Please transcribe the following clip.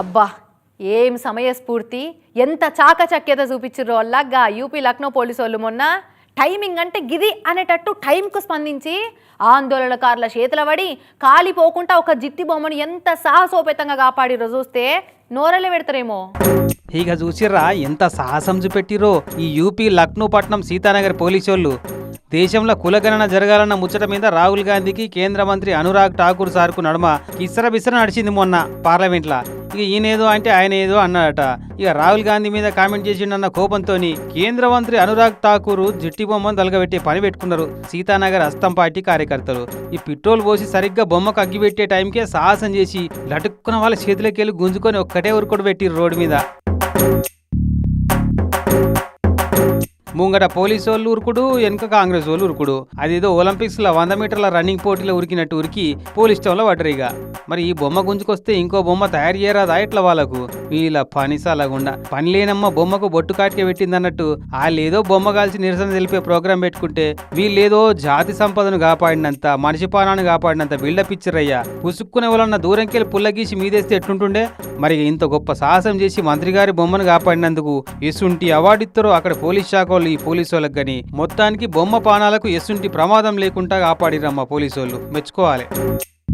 అబ్బా ఏం సమయస్ఫూర్తి. ఎంత చాకచక్యత చూపించారో అల్లాగా యూపీ లక్నో పోలీసు వాళ్ళు మొన్న టైమింగ్ అంటే గిది అనేటట్టు టైంకు స్పందించి ఆందోళనకారుల చేతుల పడి కాలిపోకుండా ఒక జిత్తి బొమ్మను ఎంత సాహసోపేతంగా కాపాడిరో చూస్తే నోరలే పెడతారేమో. ఇక చూసిర్రా ఎంత సాహసం చూపెట్టిరో ఈ యూపీ లక్నో పట్నం సీతానగర్ పోలీసోళ్ళు. దేశంలో కులగణన జరగాలన్న ముచ్చట మీద రాహుల్ గాంధీకి కేంద్ర మంత్రి అనురాగ్ ఠాకూర్ సార్కు నడుమ కిసర బిసర నడిచింది మొన్న పార్లమెంట్లో. ఇక ఈయనేదో అంటే ఆయన ఏదో అన్నాడట. ఇక రాహుల్ గాంధీ మీద కామెంట్ చేసిండన్న కోపంతోని కేంద్ర మంత్రి అనురాగ్ ఠాకూర్ జిట్టి బొమ్మను తలగబెట్టే పని పెట్టుకున్నారు. సీతానగర్ అస్తం పార్టీ కార్యకర్తలు. ఈ పెట్రోల్ పోసి సరిగ్గా బొమ్మకు అగ్గిపెట్టే టైంకే సాహసం చేసి లటుక్కున్న వాళ్ళ చేతిలోకి వెళ్ళి గుంజుకొని ఒక్కటే ఉరుకుడు పెట్టి రోడ్డు మీద. ముంగట పోలీసు వాళ్ళు ఉరుకుడు వెనుక కాంగ్రెస్ వాళ్ళు ఉరుకుడు. అదేదో ఒలింపిక్స్లో వంద మీటర్ల రన్నింగ్ పోటీలో ఉరికినట్టు ఉరికి పోలీస్ స్టేషన్లో పడ్డరు ఇక. మరి ఈ బొమ్మ గుంజుకొస్తే ఇంకో బొమ్మ తయారు చేయరాదా ఎట్లా వాళ్ళకు? వీళ్ళ పనిసాలగుండా పని లేనమ్మ బొమ్మకు బొట్టు కాటికే పెట్టిందన్నట్టు. వాళ్ళేదో బొమ్మ కాల్చి నిరసన తెలిపే ప్రోగ్రాం పెట్టుకుంటే వీళ్ళేదో జాతి సంపదను కాపాడినంత మనిషి పానాన్ని కాపాడినంత బిల్డప్ ఇచ్చిరయ్యా పుసుక్కునే వాళ్ళన్న దూరంకెళ్ళి పుల్లగీసి మీదేస్తే ఎట్లుంటుండే? మరి ఇంత గొప్ప సాహసం చేసి మంత్రి గారి బొమ్మను కాపాడినందుకు ఎసుంటి అవార్డు ఇస్తారో అక్కడ పోలీస్ శాఖ వాళ్ళు ఈ పోలీసు వాళ్ళకి గని మొత్తానికి బొమ్మ పానాలకు ఎసుంటి ప్రమాదం లేకుండా కాపాడిరమ్మ పోలీసు వాళ్ళు మెచ్చుకోవాలి.